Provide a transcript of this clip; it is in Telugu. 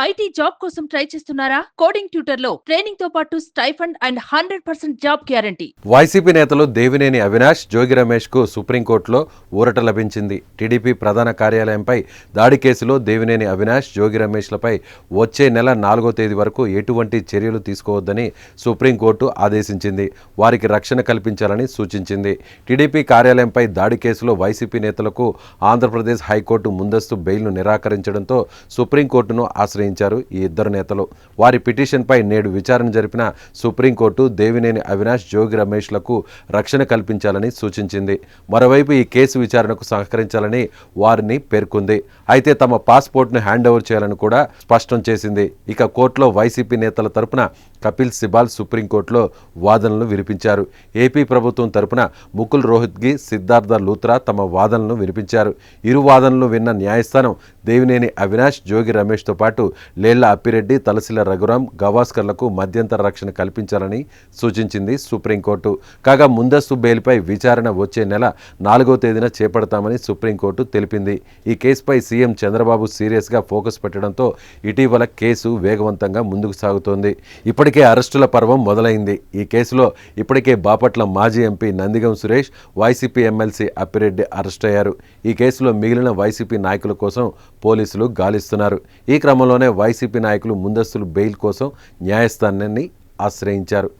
ఐటీ జాబ్ కోసం ట్రై చేస్తున్నారా? కోడింగ్ ట్యూటర్లో ట్రైనింగ్తో పాటు stipend and hundred percent job guarantee. YCP నేతలు దేవినేని అవినాష్ జోగి రమేష్కు సుప్రీంకోర్టులో ఊరట లభించింది. టీడీపీ ప్రధాన కార్యాలయంపై దాడి కేసులో దేవినేని అవినాష్ జోగి రమేష్లపై వచ్చే నెల నాలుగో తేదీ వరకు ఎటువంటి చర్యలు తీసుకోవద్దని సుప్రీంకోర్టు ఆదేశించింది. వారికి రక్షణ కల్పించాలని సూచించింది. టీడీపీ కార్యాలయంపై దాడి కేసులో వైసీపీ నేతలకు ఆంధ్రప్రదేశ్ హైకోర్టు ముందస్తు బెయిల్ను నిరాకరించడంతో సుప్రీంకోర్టును నిర్ణయించారు. ఈ ఇద్దరు నేతలు వారి పిటిషన్పై నేడు విచారణ జరిపిన సుప్రీంకోర్టు దేవినేని అవినాష్ జోగి రమేష్లకు రక్షణ కల్పించాలని సూచించింది. మరోవైపు ఈ కేసు విచారణకు సహకరించాలని వారిని పేర్కొంది. అయితే తమ పాస్పోర్ట్ను హ్యాండ్ ఓవర్ చేయాలని కూడా స్పష్టం చేసింది. ఇక కోర్టులో వైసీపీ నేతల తరపున కపిల్ సిబాల్ సుప్రీంకోర్టులో వాదనలు వినిపించారు. ఏపీ ప్రభుత్వం తరపున ముకుల్ రోహిత్గి సిద్ధార్థ లూత్రా తమ వాదనలను వినిపించారు. ఇరు వాదనలు విన్న న్యాయస్థానం దేవినేని అవినాష్ జోగి రమేష్తో పాటు లేళ్ళ అప్పిరెడ్డి తలసిల రఘురాం గవాస్కర్లకు మధ్యంతర రక్షణ కల్పించాలని సూచించింది సుప్రీంకోర్టు. కాగా ముందస్తు బెయిల్పై విచారణ వచ్చే నెల నాలుగో తేదీన చేపడతామని సుప్రీంకోర్టు తెలిపింది. ఈ కేసుపై సీఎం చంద్రబాబు సీరియస్గా ఫోకస్ పెట్టడంతో ఇటీవల కేసు వేగవంతంగా ముందుకు సాగుతోంది. ఇప్పటి ఇప్పటికే అరెస్టుల పర్వం మొదలైంది. ఈ కేసులో ఇప్పటికే బాపట్ల మాజీ MP Nandigam Suresh YCP MLC Appireddy arrest అయ్యారు. ఈ కేసులో మిగిలిన వైసీపీ నాయకుల కోసం పోలీసులు గాలిస్తున్నారు. ఈ క్రమంలోనే వైసీపీ నాయకులు ముందస్తులు బెయిల్ కోసం న్యాయస్థానాన్ని ఆశ్రయించారు.